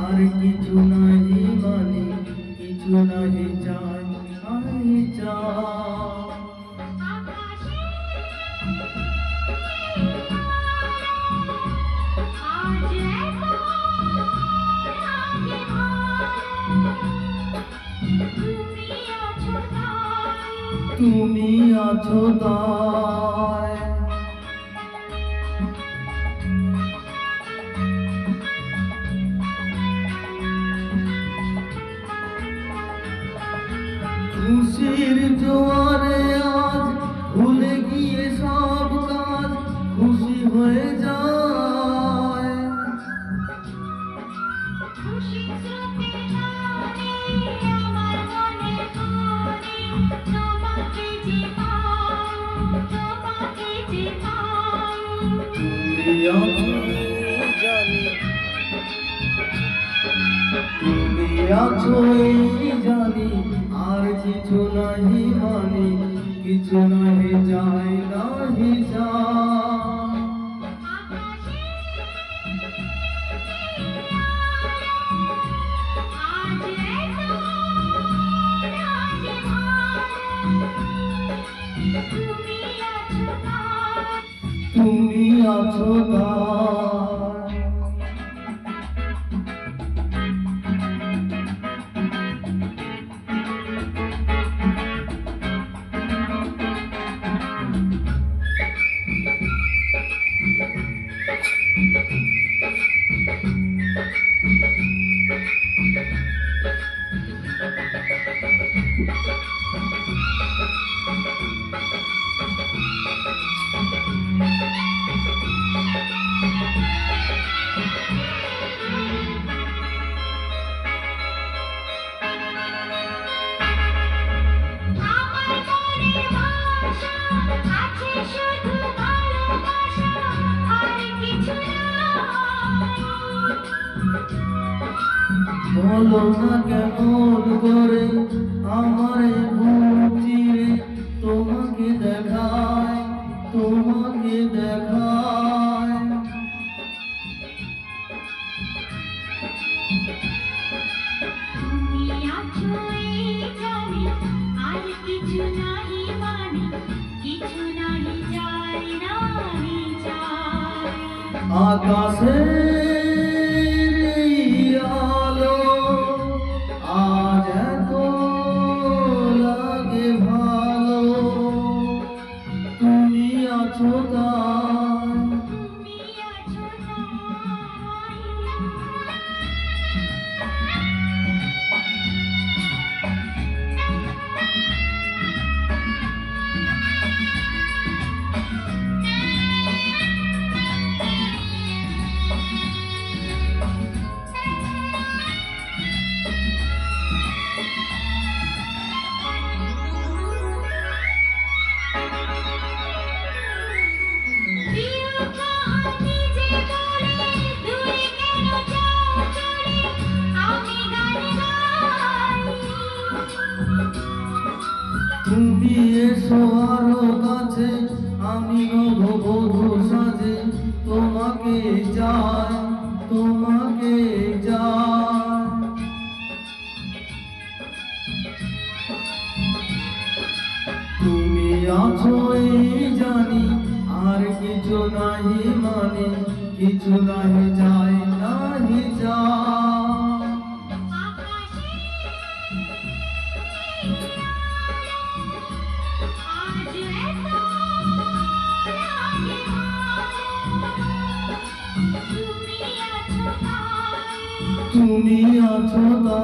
আর কিছু নাহি মানি কিছু নাহি চাই আমি চাই তুমি আছো তাই। খুশির জোয়ারে আজ ভুলে গিয়ে সব কাজ খুশি হয়ে যায়। তুমি আছো নাহি মানি কিছু নাহি যায় নাহি যায় তুমি আছো তাই বলো না কেমন করে আমার এই বুক চিরে তোমাকে দেখায় তোমাকে দেখায়। কিছু নাহি মানে কিছু নাহি যায় নাহি যায় আকাশের তুমি এসো আরও কাছে, আমি নববধূ সাজে। তোমাকে চাই তোমাকে চাই। তুমি আছো জানি, আর কিছু নাহি মানে কিছু নাহি যায়। তুমি আছো তা